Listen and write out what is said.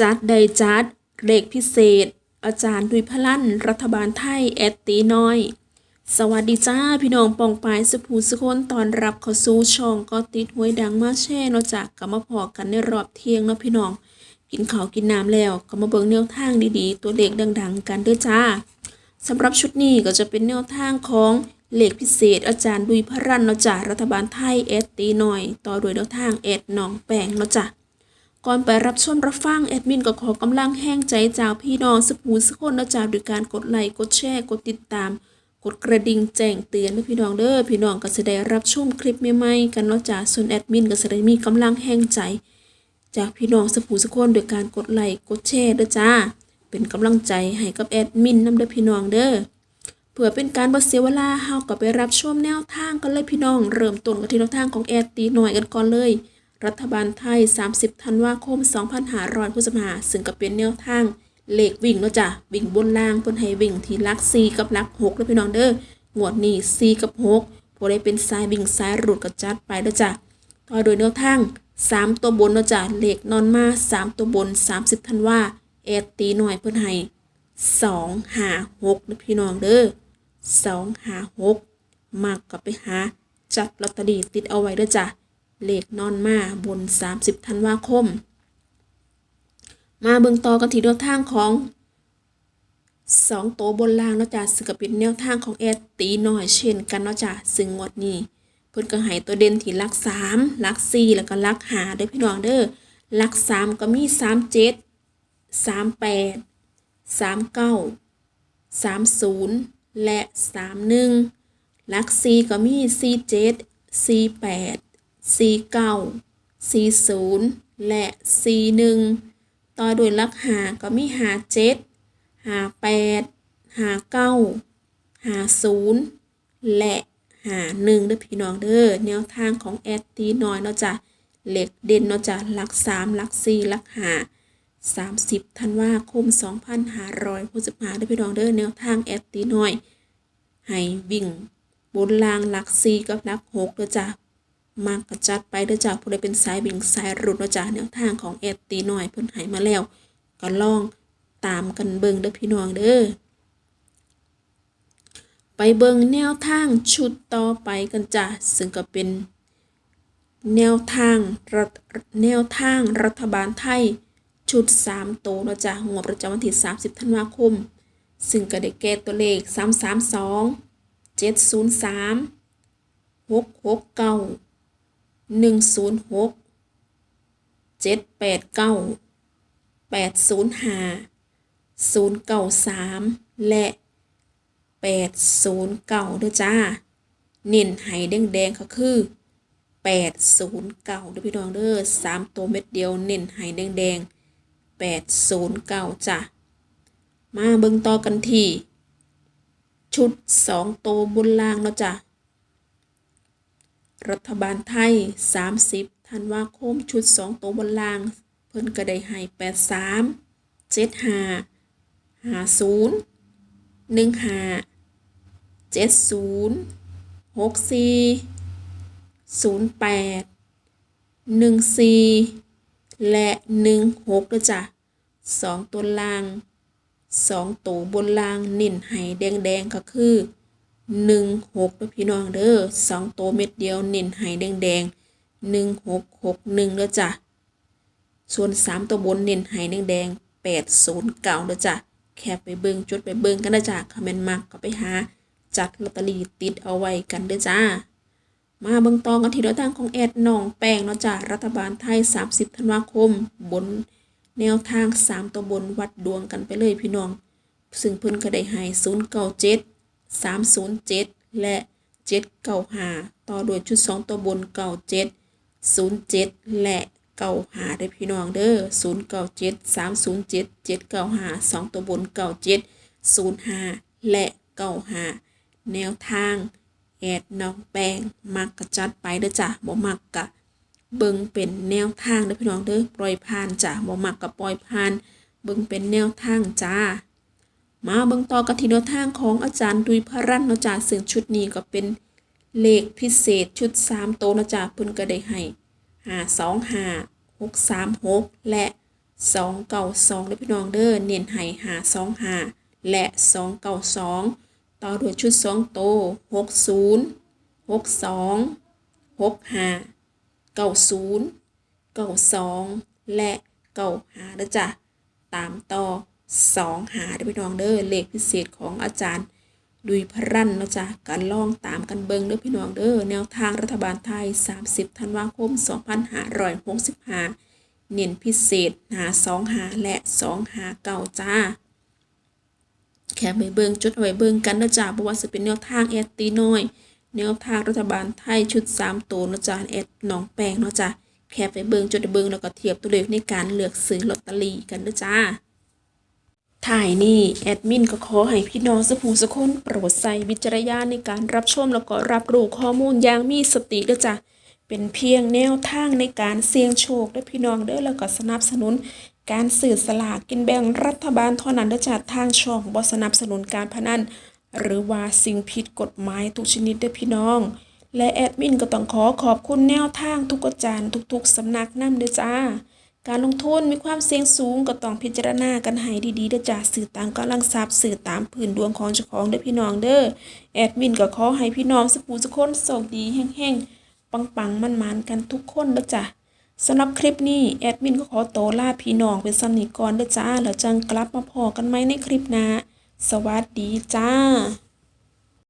จัดใดจัดเลขพิเศษ อาจารย์ดุยพลันรัฐบาลไทย แอดตีน้อย สวัสดีจ้า พี่น้องปองปายสุภูสุคนตอนรับเข้าสู่ช่องก็ติดหวยดังมาแช่เนาะจากกลับมาพอกันในรอบเที่ยงเนาะพี่น้อง กินข้าวกินน้ำแล้วก็มาเบิ่งแนวทางดีๆ ตัวเลขดังๆ กันด้อจ้าสำหรับชุดนี้ก็จะเป็นแนวทางของเลขพิเศษ อาจารย์ดุยพรันเนาะจ้ารัฐบาลไทยแอดตีน้อย ต่อโดยแนวทางแอดหนองแปงเนาะจ้าก ก่อนไปรับชมรับฟังแอดมินก็ขอกำลังแห้งใจจากพี่น้องสปูสกคนนะจ๊ะด้วยการกดไลค์กดแชร์กดติดตาม กดกระดิ่งแจ้งเตือนให้พี่น้องเด้อพี่น้องก็จะได้รับชมคลิปใหม่ๆกันเนาะจ้ะส่วนแอดมินก็จะได้มีกำลังแห้งใจ จากพี่น้องสปูสกคนด้วยการกดไลค์กดแชร์เด้อจ้าเป็นกำลังใจให้กับแอดมินนำเด้อพี่น้องเด้อเพื่อเป็นการบ่เสียเวลาเฮาก็ไปรับชมแนวทางกันเลยพี่น้อง เริ่มต้นกันที่แนวทางของแอดตีหน่อยกันก่อนเลย รัฐบาลไทย 30 ธันวาคม 2500พฤษภาซึ่งก็เป็นแนวทางเลขวิ่งเนาะจ้ะวิ่งบนล่างเพิ่นให้วิ่งที่ลัก4กับลัก6แล้วพี่น้องเด้องวดนี้4กับ6ผู้ใดเป็นสายวิ่งสายรูดก็จัดไปเด้อจ้ะต่อโดยแนวทาง 3 ตัวบนเนาะจ้ะเลขนอนมา 3 ตัวบน 30 ธันวาแอดตีหน่อยเพิ่นให้2 5 6เด้อพี่น้องเด้อ2 5 6มากก็ไปหาจัดลอตเตอรี่ติดเอาไว้เด้อจ้ะ เลขนอนมาบน 30ธันวาคม มาเบิ่งต่อกันที่แนวทางของ2โตบนล่างเนาะจ้ะซึ่งก็เป็นแนวทางของแอดตีน้อยเช่นกันเนาะจ้ะซึ่งงวดนี้เพิ่นก็ให้ตัวเด่นที่ลัก3หลัก4แล้วก็ลัก5เด้อพี่น้องเด้อลัก3ก็มี37 38 39 30และ31หลัก4ก็มี47 48 49 40 และ 41 ต่อด้วยลักหาก็มีหาเจ็ดหาแปดหาเก้าหาศูนย์และหาหนึ่งเด้อพี่น้องเด้อแนวทางของแอดตีน้อยเนาะจ้ะเหล็กเด่นเนาะจ้ะหลักสามหลักสี่หลักหาสามสิบธันวาคมสองพันห้าร้อยหกสิบห้าเด้อพี่น้องเด้อแนวทางแอดตีน้อยให้วิ่งบนรางหลักสี่กับหลักหกเด้อจ้ะ มากกระจัดไปเด้อจ้าผู้ใดเป็นสายบิ่งสายรุดเนาะจ้าแนวทางของแอดตีหน่อยเพิ่นหายมาแล้ว ก็ลองตามกันเบิ่งเด้อพี่น้องเด้อไปเบิ่งแนวทางชุดต่อไปกันจ้าซึ่งก็เป็น แนวทางรัฐแนวทางรัฐบาลไทย ชุด3โตเนาะจ้างวดประจำวันที่ 30 ธันวาคม ซึ่งก็ได้แก่ตัวเลข 332 703 669 หนึ่งศูนย์หกเจ็ดแปดเก้าแปดศูนย์ห้าศูนย์เก้าสามและแปดศูนย์เก้าด้วยจ้า เน้นไห้แดงๆก็คือแปดศูนย์เก้าด้วยพี่น้องเด้อสามตัวเม็ดเดียวเน้นไห้แดงๆแปดศูนย์เก้าจ้ะมาเบิ่งต่อกันที่ชุดสองตัวบนล่างเนาะจ้ะ รัฐบาลไทย 30ธันวาคมชุด 2 ตัวบนล่าง เพิ่นก็ได้ให้83 75 50 15 70 64 08 14 และ 16ด้วยจ้ะ2 ตัวล่าง 2 ตัวบนล่างเน้นให้แดงๆก็คือ หนึ่งหกแล้วพี่น้องเด้อสองโตเม็ดเดียวเน้นให้แดงแดงหนึ่งหกหกหนึ่งเด้อจ้ะส่วนสามตัวบนเน้นให้แดงแดงแปดศูนย์เก้าเด้อจ้ะแคปไปเบิ่งจดไปเบิ่งกันนะจ้ะคอมเมนต์มักก็ไปหาจัดลอตเตอรี่ติดเอาไว้กันเด้อจ้า มาเบิ่งตองกันที่แนวทางของแอดน้องแป้งเนาะจ้ะรัฐบาลไทย 30ธันวาคม บนแนวทาง 3 ตัวบนวัดดวงกันไปเลยพี่น้อง ซึ่งเพิ่นก็ได้ให้097 307 และ 795 ต่อด้วยชุด 2 ตัวบน 97 07 และ 95ได้อพี่น้องเด้อ097 307 795 2 ตัวบน 97 05 และ 95 แนวทาง แอดน้องแป้งมักกระจัดไปเด้อจ้ะบ่มักกะเบิ่งเป็นแนวทางเด้อพี่น้องเด้อปล่อยผ่านจ้ะบ่มักกะปล่อยผ่าน เบิ่งเป็นแนวทางจ้า มาเบิ่งต่อกันที่แนวทางของอาจารย์ดุยพรันเนะจ้าซึ่งชุดนี้ก็เป็นเลขพิเศษชุด 3 โตนะจ้าเพิ่นก็ได้ให้5 2 5 6 3 6 และสองเก่าสองเด้พี่น้องเด้อเน้นให้หาสองหาและสองเก่าสองต่อด้วยชุดสองโตหกศูนย์หกสองหกหาเก้าศูนย์เก้าสองและเก้าหาเด้อจ้ะตามต่อ สองหาเด้อพี่น้องเด้อเลขพิเศษของอาจารย์ ดุยพรันเนาะจ้ะการลองตามกันเบิงเด้อพี่น้องเด้อแนวทางรัฐบาลไทย 30ธันวาคม 2565เน้นพิเศษหา2หาและ2หาเก่าจ้าแค่ไปเบิงจุดไว้เบิงกันนะจ้าเพราะว่าจะเป็นแนวทางแอดตีน้อยแนวทางรัฐบาลไทยชุด3ตัวเนาะจ้าแอดหนองแปงเนาะจ้าแค่ไปเบิงจุดเอาเบิงแล้วก็เทียบตัวเลขในการเลือกซื้อลอตเตอรี่กันนะจ้า ถ่ายนี่แอดมินก็ขอให้พี่น้องสผู้สกคนโปรดใส่วิจารณญาณในการรับชมแล้วก็รับรู้ข้อมูลอย่างมีสติด้อจ้ะเป็นเพียงแนวทางในการเสี่ยงโชคด้อพี่น้องเด้อแล้วก็สนับสนุน การสื่อสลากกินแบ่งรัฐบาลเท่านั้นด้อจ้ะทางช่องบ่สนับสนุนการพนันหรือว่าสิ่งผิดกฎหมายทุกชนิดด้อพี่น้อง และแอดมินก็ต้องขอขอบคุณแนวทางทุกอาจารย์ทุกๆสำนักนํเด้อจ้า การลงทุนมีความเสี่ยงสูงก็ต้องพิจารณากันให้ดีๆเด้อจ้าสื่อตามกำลังทรัพย์สื่อตามพื้นดวงของเจ้าของเด้อพี่น้องเด้อแอดมินก็ขอให้พี่น้องสุขูสุกคนโชคดีแห้งๆปังๆมันๆกันทุกคนเด้อจ้ะสำหรับคลิปนี้แอดมินก็ขอโตวลาพี่น้องเป็นสนิกก่อนเด้อจ้าแล้วจังกลับมาพอกันไหมในคลิปหน้าสวัสดีจ้า